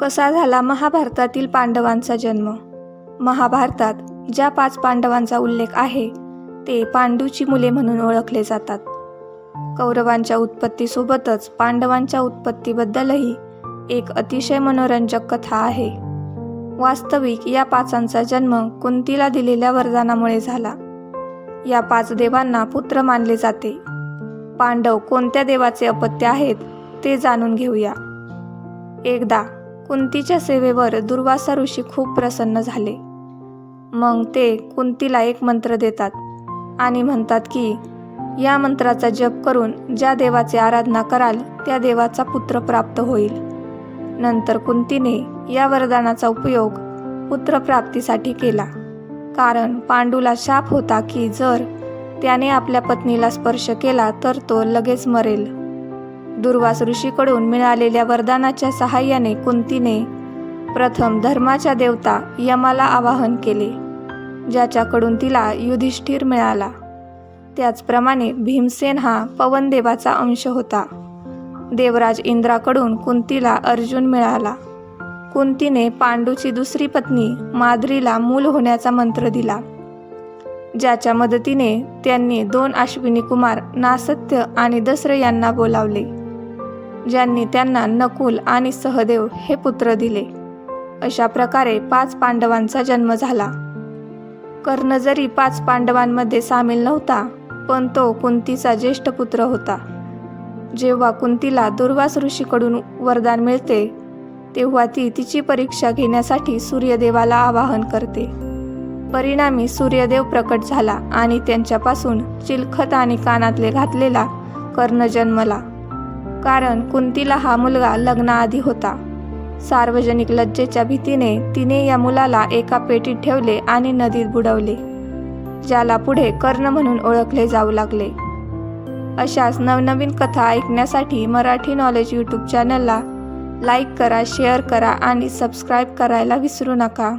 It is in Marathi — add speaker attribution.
Speaker 1: कसा झाला महाभारतातील पांडवांचा जन्म? महाभारतात ज्या पाच पांडवांचा उल्लेख आहे ते पांडूची मुले म्हणून ओळखले जातात. कौरवांच्या उत्पत्तीसोबतच पांडवांच्या उत्पत्तीबद्दलही एक अतिशय मनोरंजक कथा आहे. वास्तविक या पाचांचा जन्म कुंतीला दिलेल्या वरदानामुळे झाला. या पाच देवांना पुत्र मानले जाते. पांडव कोणत्या देवाचे अपत्य आहेत ते जाणून घेऊया. एकदा कुंतीच्या सेवेवर दुर्वासा ऋषी खूप प्रसन्न झाले. मग ते कुंतीला एक मंत्र देतात आणि म्हणतात की या मंत्राचा जप करून ज्या देवाची आराधना कराल त्या देवाचा पुत्र प्राप्त होईल. नंतर कुंतीने या वरदानाचा उपयोग पुत्रप्राप्तीसाठी केला. कारण पांडूला शाप होता की जर त्याने आपल्या पत्नीला स्पर्श केला तर तो लगेच मरेल. दुर्वास ऋषीकडून मिळालेल्या वरदानाच्या सहाय्याने कुंतीने प्रथम धर्माच्या देवता यमाला आवाहन केले ज्याच्याकडून तिला युधिष्ठिर मिळाला. त्याचप्रमाणे भीमसेन हा पवनदेवाचा अंश होता. देवराज इंद्राकडून कुंतीला अर्जुन मिळाला. कुंतीने पांडूची दुसरी पत्नी माद्रीला मूल होण्याचा मंत्र दिला. ज्याच्या मदतीने त्यांनी दोन अश्विनी कुमार नासत्य आणि दसरे यांना बोलावले. ज्यांनी त्यांना नकुल आणि सहदेव हे पुत्र दिले. अशा प्रकारे पाच पांडवांचा जन्म झाला. कर्ण जरी पाच पांडवांमध्ये सामील नव्हता पण तो कुंतीचा ज्येष्ठ पुत्र होता. जेव्हा कुंतीला दुर्वास ऋषीकडून वरदान मिळते तेव्हा ती तिची परीक्षा घेण्यासाठी सूर्यदेवाला आवाहन करते. परिणामी सूर्यदेव प्रकट झाला आणि त्यांच्यापासून चिलखत आणि कानातले घातलेला कर्ण जन्मला. कारण कुंतीला हा मुलगा लग्नाआधी होता. सार्वजनिक लज्जेच्या भीतीने तिने या मुलाला एका पेटीत ठेवले आणि नदीत बुडवले ज्याला पुढे कर्ण म्हणून ओळखले जाऊ लागले. अशाच नवनवीन कथा ऐकण्यासाठी मराठी नॉलेज यूट्यूब चॅनलला लाईक करा शेअर करा आणि सबस्क्राईब करायला विसरू नका.